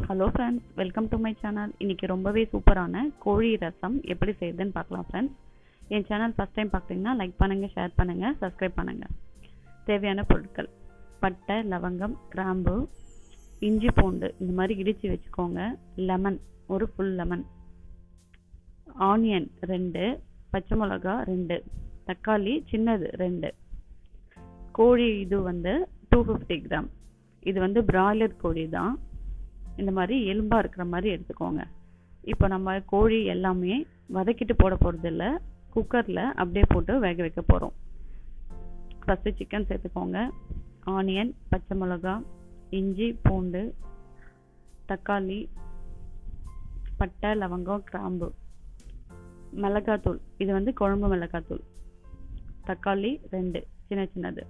Hello friends welcome to my channel இன்றைக்கி ரொம்பவே சூப்பரான கோழி ரசம் எப்படி செய்யுதுன்னு பார்க்கலாம் ஃப்ரெண்ட்ஸ் என் சேனல் ஃபஸ்ட் டைம் பார்க்குறீங்கன்னா லைக் பண்ணுங்கள் ஷேர் பண்ணுங்கள் சப்ஸ்கிரைப் பண்ணுங்கள் தேவையான பொருட்கள். பட்டை லவங்கம் கிராம்பு இஞ்சி பூண்டு இந்த மாதிரி இடித்து வச்சுக்கோங்க. லெமன் ஒரு ஃபுல் லெமன் ஆனியன் ரெண்டு. பச்சை மிளகா ரெண்டு. தக்காளி சின்னது ரெண்டு. கோழி இது வந்து டூ ஃபிஃப்டி கிராம் இது வந்து பிராய்லர் கோழி தான். இந்த மாதிரி எலும்பாக இருக்கிற மாதிரி எடுத்துக்கோங்க. இப்போ நம்ம கோழி எல்லாமே வதக்கிட்டு போட போகிறதில்ல குக்கரில் அப்படியே போட்டு வேக வைக்க போகிறோம் ஃபஸ்ட்டு சிக்கன் சேர்த்துக்கோங்க. ஆனியன் பச்சை மிளகா இஞ்சி பூண்டு தக்காளி பட்டை லவங்கம் கிராம்பு மிளகாத்தூள். இது வந்து குழம்பு மிளகாத்தூள். தக்காளி ரெண்டு சின்ன சின்னது.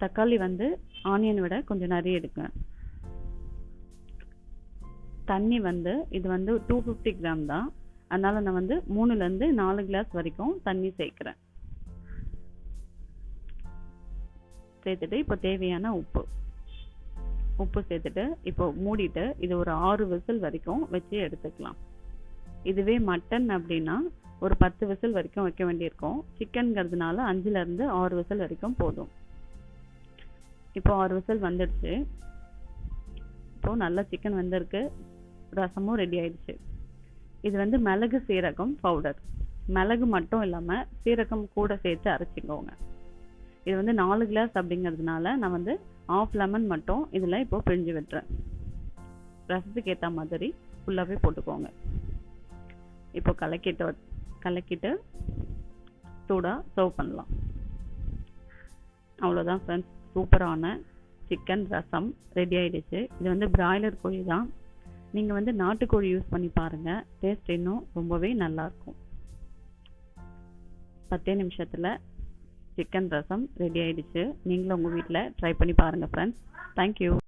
தக்காளி வந்து ஆனியன் விட கொஞ்சம் நிறைய எடுங்க. தண்ணி வந்து இது வந்து டூ ஃபிஃப்டி கிராம் தான். அதனால் நான் வந்து மூணுலேருந்து நாலு கிளாஸ் வரைக்கும் தண்ணி சேர்க்குறேன். சேர்த்துட்டு இப்போ தேவையான உப்பு. உப்பு சேர்த்துட்டு இப்போ மூடிட்டு இது ஒரு ஆறு விசில் வரைக்கும் வச்சு எடுத்துக்கலாம். இதுவே மட்டன் அப்படின்னா ஒரு பத்து விசில் வரைக்கும் வைக்க வேண்டியிருக்கும். சிக்கன்ங்கிறதுனால அஞ்சுலேருந்து ஆறு விசில் வரைக்கும் போதும். இப்போ ஆறு விசில் வந்துடுச்சு. இப்போது நல்லா சிக்கன் வந்திருக்கு. ரசமும் ரெடி ஆயிடுச்சு. இது வந்து மிளகு சீரகம் பவுடர் மிளகு மட்டும் இல்லாமல் சீரகம் கூட சேர்த்து அரைச்சிக்கோங்க. இது வந்து நாலு கிளாஸ் அப்படிங்கிறதுனால நான் வந்து ஆஃப் லெமன் மட்டும் இதில் இப்போ பிழிஞ்சு விட்டுறேன். ரசத்துக்கு ஏற்ற மாதிரி ஃபுல்லாகவே போட்டுக்கோங்க. இப்போ கலக்கிட்டு கலக்கிட்டு சூடாக சர்வ் பண்ணலாம். அவ்வளோதான் ஃப்ரெண்ட்ஸ் சூப்பரான சிக்கன் ரசம் ரெடி ஆயிடுச்சு. இது வந்து பிராய்லர் கோழி தான். நீங்கள் வந்து நாட்டுக்கோழி யூஸ் பண்ணி பாருங்கள் டேஸ்ட் இன்னும் ரொம்பவே நல்லாயிருக்கும் பத்தே நிமிஷத்தில் சிக்கன் ரசம் ரெடி ஆயிடுச்சு. நீங்களும் உங்கள் வீட்டில் ட்ரை பண்ணி பாருங்கள் ஃப்ரெண்ட்ஸ் தேங்க்யூ